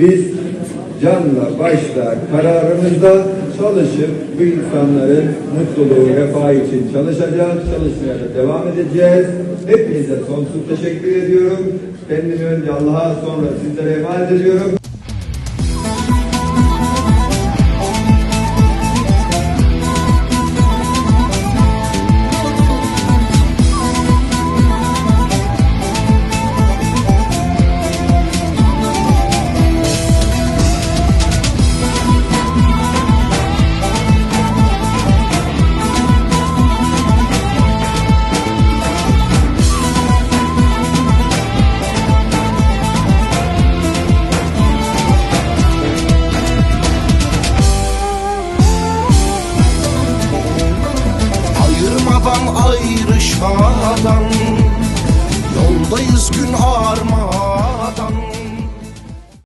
Biz canla başla kararımızla çalışıp bu insanların mutluluğu, refah için çalışacağız, çalışmaya da devam edeceğiz. Hepinize sonsuz teşekkür ediyorum. Kendimi önce Allah'a sonra sizlere emanet ediyorum. ayrışmadan Yoldayız gün armadan.